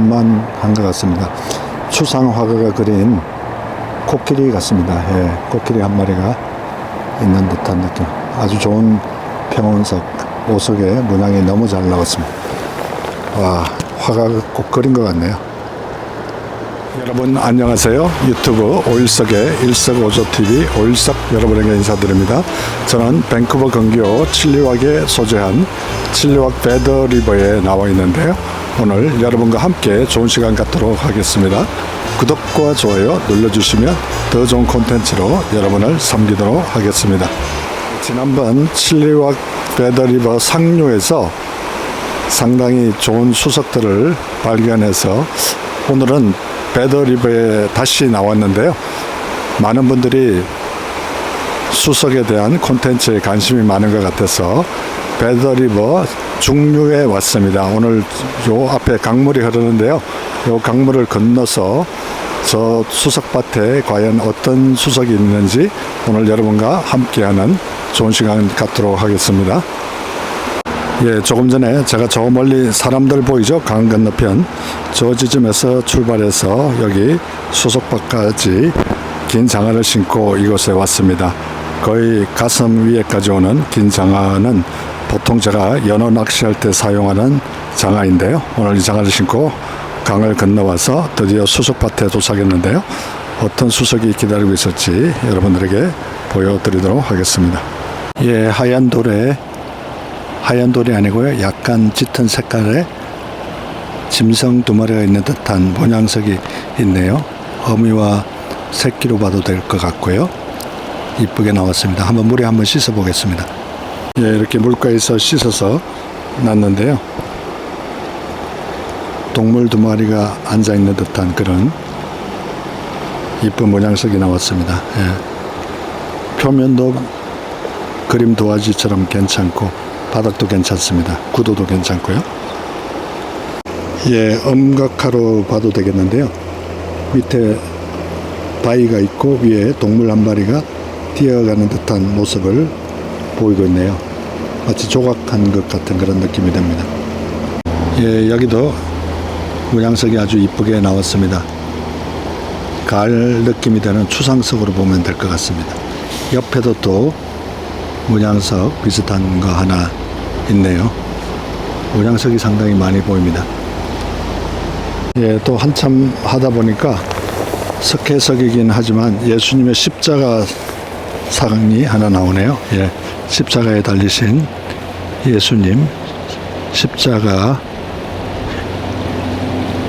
만한 것 같습니다. 추상 화가가 그린 코끼리 같습니다. 예, 코끼리 한 마리가 있는 듯한 느낌. 아주 좋은 평원석 오석의 문양이 너무 잘 나왔습니다. 와, 화가 꼭 그린 것 같네요. 여러분 안녕하세요. 유튜브 오일석의 일석오조TV 오일석 여러분에게 인사드립니다. 저는 밴쿠버 근교 칠리왁에 소재한 칠리왁 배더리버에 나와 있는데요. 오늘 여러분과 함께 좋은 시간 갖도록 하겠습니다. 구독과 좋아요 눌러주시면 더 좋은 콘텐츠로 여러분을 섬기도록 하겠습니다. 지난번 칠리왁 배더리버 상류에서 상당히 좋은 수석들을 발견해서 오늘은 배더리버에 다시 나왔는데요. 많은 분들이 수석에 대한 콘텐츠에 관심이 많은 것 같아서 배더리버 중류에 왔습니다. 오늘 요 앞에 강물이 흐르는데요. 요 강물을 건너서 저 수석밭에 과연 어떤 수석이 있는지 오늘 여러분과 함께하는 좋은 시간 갖도록 하겠습니다. 예, 조금 전에 제가 저 멀리 사람들 보이죠? 강 건너편. 저 지점에서 출발해서 여기 수석밭까지 긴 장화를 신고 이곳에 왔습니다. 거의 가슴 위에까지 오는 긴 장화는 보통 제가 연어 낚시할 때 사용하는 장화인데요. 오늘 이 장화를 신고 강을 건너와서 드디어 수석밭에 도착했는데요. 어떤 수석이 기다리고 있을지 여러분들에게 보여드리도록 하겠습니다. 예, 하얀 돌에 하얀 돌이 아니고요. 약간 짙은 색깔의 짐승 두 마리가 있는 듯한 모양석이 있네요. 어미와 새끼로 봐도 될 것 같고요. 이쁘게 나왔습니다. 한번 물에 한번 씻어 보겠습니다. 예, 이렇게 물가에서 씻어서 놨는데요. 동물 두 마리가 앉아 있는 듯한 그런 이쁜 모양석이 나왔습니다. 예. 표면도 그림 도화지처럼 괜찮고 바닥도 괜찮습니다. 구도도 괜찮고요. 예, 엄각화로 봐도 되겠는데요. 밑에 바위가 있고 위에 동물 한 마리가 뛰어가는 듯한 모습을 보이고 있네요. 마치 조각한 것 같은 그런 느낌이 듭니다. 예, 여기도 문양석이 아주 이쁘게 나왔습니다. 가을 느낌이 되는 추상석으로 보면 될 것 같습니다. 옆에도 또 문양석 비슷한 거 하나 있네요. 문양석이 상당히 많이 보입니다. 예, 또 한참 하다 보니까 석회석이긴 하지만 예수님의 십자가 상이 하나 나오네요. 예, 십자가에 달리신 예수님 십자가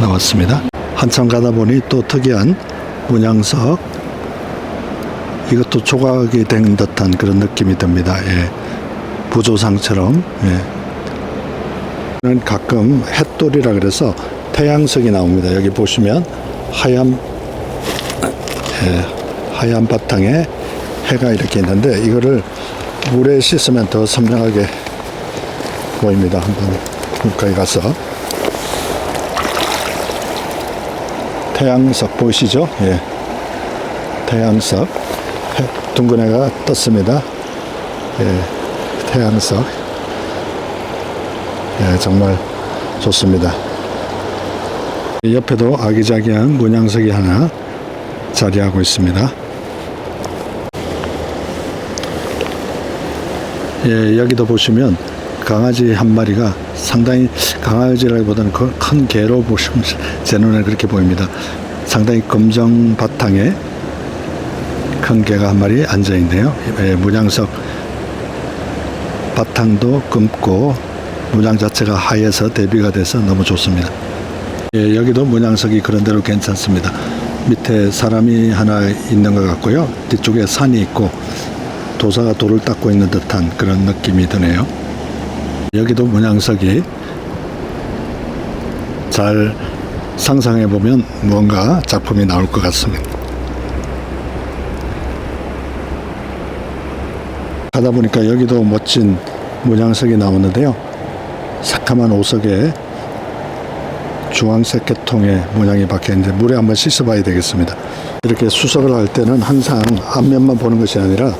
나왔습니다. 한참 가다 보니 또 특이한 문양석 이것도 조각이 된 듯한 그런 느낌이 듭니다. 예. 부조상처럼 예. 가끔 햇돌이라 그래서 태양석이 나옵니다. 여기 보시면 하얀 예, 하얀 바탕에 해가 이렇게 있는데 이거를 물에 씻으면 더 선명하게 보입니다. 한번 물가에 가서 태양석 보이시죠? 예. 태양석 해- 둥근 해가 떴습니다. 예. 태양석 예, 정말 좋습니다. 옆에도 아기자기한 문양석이 하나 자리하고 있습니다. 예, 여기도 보시면 강아지 한 마리가 상당히 강아지라기보다는 그큰 개로 보시면 제 눈에 그렇게 보입니다. 상당히 검정 바탕에 큰 개가 한 마리 앉아 있네요. 예, 문양석 바탕도 검고 문양 자체가 하얘서 대비가 돼서 너무 좋습니다. 예, 여기도 문양석이 그런대로 괜찮습니다. 밑에 사람이 하나 있는 것 같고요. 뒤쪽에 산이 있고 도사가 돌을 닦고 있는 듯한 그런 느낌이 드네요. 여기도 문양석이 잘 상상해 보면 뭔가 작품이 나올 것 같습니다. 가다 보니까 여기도 멋진 문양석이 나오는데요. 새카만 오석에 주황색 계통의 모양이 박혀 있는데 물에 한번 씻어봐야 되겠습니다. 이렇게 수석을 할 때는 항상 앞면만 보는 것이 아니라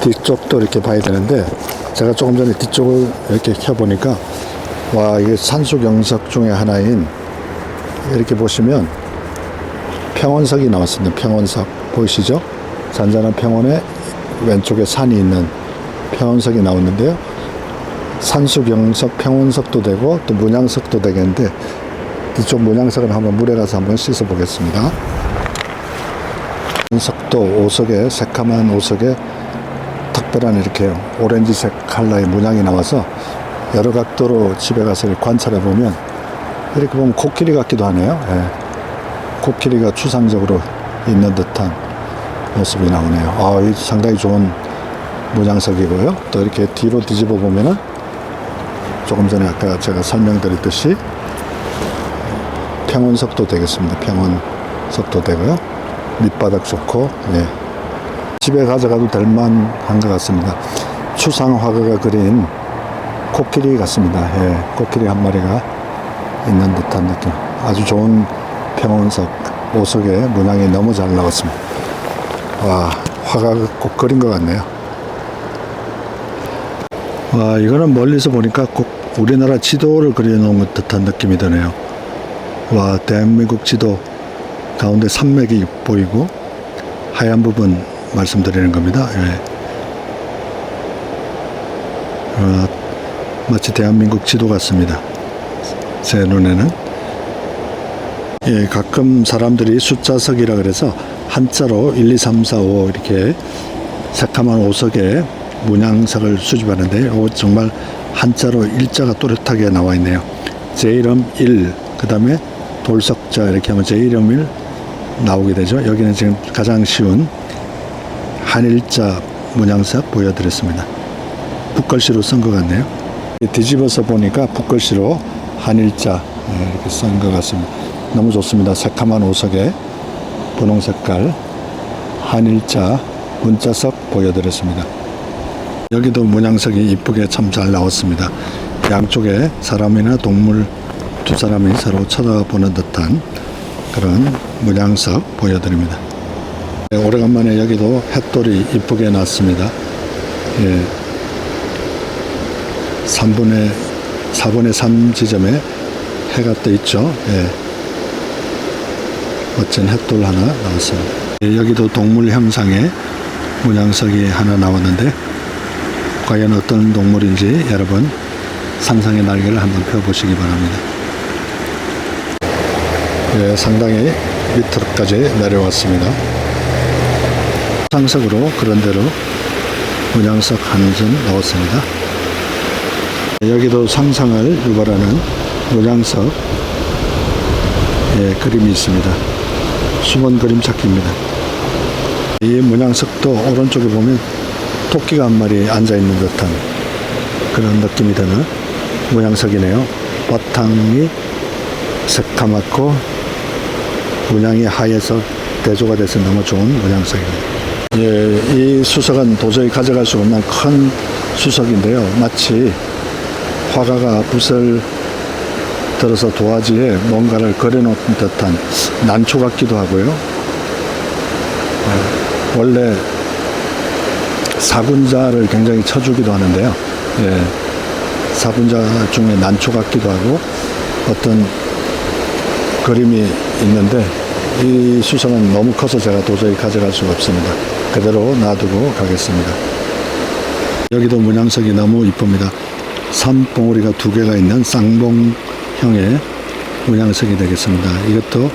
뒤쪽도 이렇게 봐야 되는데 제가 조금 전에 뒤쪽을 이렇게 켜보니까 와 이게 산수 경석 중에 하나인 이렇게 보시면 평원석이 나왔습니다. 평원석 보이시죠? 잔잔한 평원에 왼쪽에 산이 있는 평원석이 나왔는데요. 산수경석, 평원석도 되고 또 문양석도 되겠는데 이쪽 문양석을 한번 물에 가서 한번 씻어 보겠습니다. 석도 오석에 새카만 오석에 특별한 이렇게 오렌지색 컬러의 문양이 나와서 여러 각도로 집에 가서 관찰해 보면 이렇게 보면 코끼리 같기도 하네요. 예. 코끼리가 추상적으로 있는 듯한 모습이 나오네요. 아, 이 상당히 좋은 문양석이고요. 또 이렇게 뒤로 뒤집어 보면은 조금 전에 아까 제가 설명드렸듯이 평원석도 되겠습니다. 평원석도 되고요. 밑바닥 좋고, 예. 집에 가져가도 될 만한 것 같습니다. 추상 화가가 그린 코끼리 같습니다. 예. 코끼리 한 마리가 있는 듯한 느낌. 아주 좋은 평원석 오석에 문양이 너무 잘 나왔습니다. 와, 화가 꼭 그린 것 같네요. 와, 이거는 멀리서 보니까 꼭 우리나라 지도를 그려놓은 듯한 느낌이 드네요. 와, 대한민국 지도 가운데 산맥이 보이고 하얀 부분 말씀드리는 겁니다. 예. 어, 마치 대한민국 지도 같습니다. 제 눈에는. 예, 가끔 사람들이 숫자석이라 그래서 한자로 1, 2, 3, 4, 5 이렇게 새카만 오석에 문양석을 수집하는데 요 정말 한자로 일자가 또렷하게 나와 있네요. 제 이름 1, 그 다음에 돌석자 이렇게 하면 제 이름 1 나오게 되죠. 여기는 지금 가장 쉬운 한일자 문양석 보여드렸습니다. 붓글씨로 쓴 것 같네요. 뒤집어서 보니까 붓글씨로 한일자 예, 이렇게 쓴 것 같습니다. 너무 좋습니다. 새카만 오석에 분홍 색깔 한일자 문자석 보여드렸습니다. 여기도 문양석이 이쁘게 참 잘 나왔습니다. 양쪽에 사람이나 동물 두 사람이 서로 쳐다보는 듯한 그런 문양석 보여드립니다. 네, 오래간만에 여기도 햇돌이 이쁘게 났습니다. 예. 3분의 4분의 3 지점에 해가 떠 있죠. 예. 멋진 햇돌 하나 나왔습니다. 예, 여기도 동물 형상의 문양석이 하나 나왔는데 과연 어떤 동물인지 여러분 상상의 날개를 한번 펴보시기 바랍니다. 예, 상당히 밑으로까지 내려왔습니다. 상석으로 그런 대로 문양석 한점 넣었습니다. 여기도 상상을 유발하는 문양석 예, 그림이 있습니다. 숨은 그림 찾기입니다. 이 문양석도 오른쪽에 보면 토끼가 한 마리 앉아 있는 듯한 그런 느낌이 드는 문양석이네요. 바탕이 새카맣고 문양이 하얘서 대조가 돼서 너무 좋은 문양석입니다. 예, 이 수석은 도저히 가져갈 수 없는 큰 수석인데요. 마치 화가가 붓을 들어서 도화지에 뭔가를 그려놓은 듯한 난초 같기도 하고요. 예, 원래 사군자를 굉장히 쳐주기도 하는데요. 예, 사군자 중에 난초 같기도 하고 어떤 그림이 있는데 이 수성은 너무 커서 제가 도저히 가져갈 수가 없습니다. 그대로 놔두고 가겠습니다. 여기도 문양석이 너무 이쁩니다. 산봉우리가 두 개가 있는 쌍봉형의 문양석이 되겠습니다. 이것도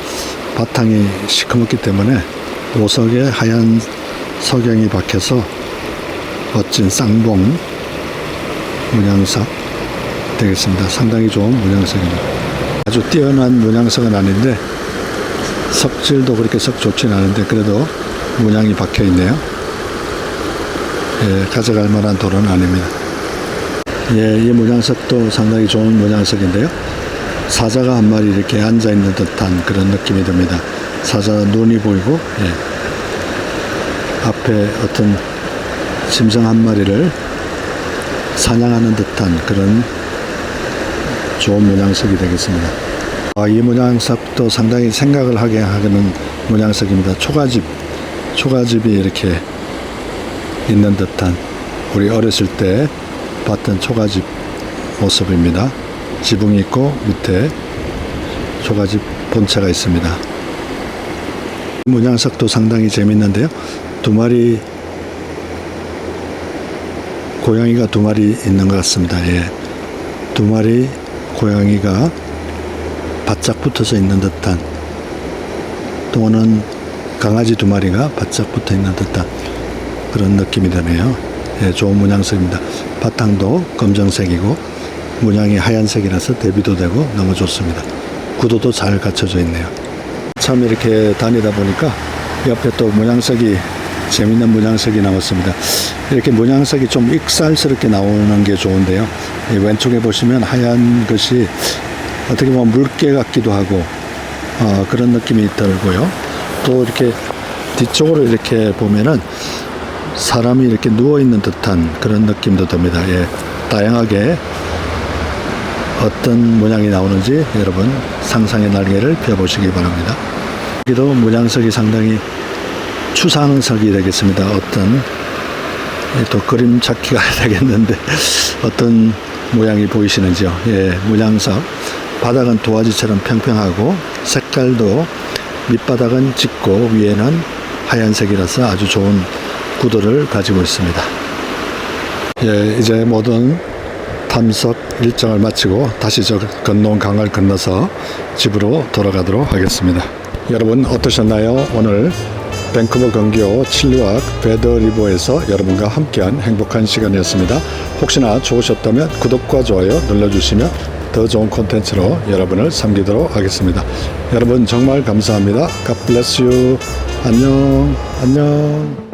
바탕이 시커멓기 때문에 오석에 하얀 석양이 박혀서 멋진 쌍봉 문양석 되겠습니다. 상당히 좋은 문양석입니다. 아주 뛰어난 문양석은 아닌데 석질도 그렇게 썩 좋진 않은데 그래도 문양이 박혀 있네요. 예, 가져갈 만한 돌은 아닙니다. 예, 이 문양석도 상당히 좋은 문양석인데요. 사자가 한 마리 이렇게 앉아 있는 듯한 그런 느낌이 듭니다. 사자 눈이 보이고, 예. 앞에 어떤 짐승 한 마리를 사냥하는 듯한 그런 좋은 문양석이 되겠습니다. 아, 이 문양석도 상당히 생각을 하게 하는 문양석입니다. 초가집, 초가집이 이렇게 있는 듯한 우리 어렸을 때 봤던 초가집 모습입니다. 지붕이 있고 밑에 초가집 본체가 있습니다. 문양석도 상당히 재밌는데요. 두 마리 고양이가 두 마리 있는 것 같습니다. 예. 두 마리 고양이가 바짝 붙어서 있는 듯한 또는 강아지 두 마리가 바짝 붙어 있는 듯한 그런 느낌이 드네요. 예, 좋은 문양색입니다. 바탕도 검정색이고 문양이 하얀색이라서 대비도 되고 너무 좋습니다. 구도도 잘 갖춰져 있네요. 참 이렇게 다니다 보니까 옆에 또 문양색이 재밌는 문양색이 나왔습니다. 이렇게 문양색이 좀 익살스럽게 나오는 게 좋은데요. 이 왼쪽에 보시면 하얀 것이 어떻게 보면 물개 같기도 하고 어, 그런 느낌이 들고요. 또 이렇게 뒤쪽으로 이렇게 보면은 사람이 이렇게 누워 있는 듯한 그런 느낌도 듭니다. 예, 다양하게 어떤 모양이 나오는지 여러분 상상의 날개를 펴보시기 바랍니다. 여기도 문양석이 상당히 추상석이 되겠습니다. 어떤 예, 또 그림 찾기가 되겠는데 어떤 모양이 보이시는지요? 예, 문양석 바닥은 도화지처럼 평평하고 색깔도 밑바닥은 짙고 위에는 하얀색이라서 아주 좋은 구도를 가지고 있습니다. 예, 이제 모든 탐석 일정을 마치고 다시 저 건너온 강을 건너서 집으로 돌아가도록 하겠습니다. 여러분 어떠셨나요? 오늘 밴쿠버 근교 칠리왁 베더리버에서 여러분과 함께한 행복한 시간이었습니다. 혹시나 좋으셨다면 구독과 좋아요 눌러주시면 더 좋은 콘텐츠로 여러분을 섬기도록 하겠습니다. 여러분 정말 감사합니다. God bless you. 안녕. 안녕.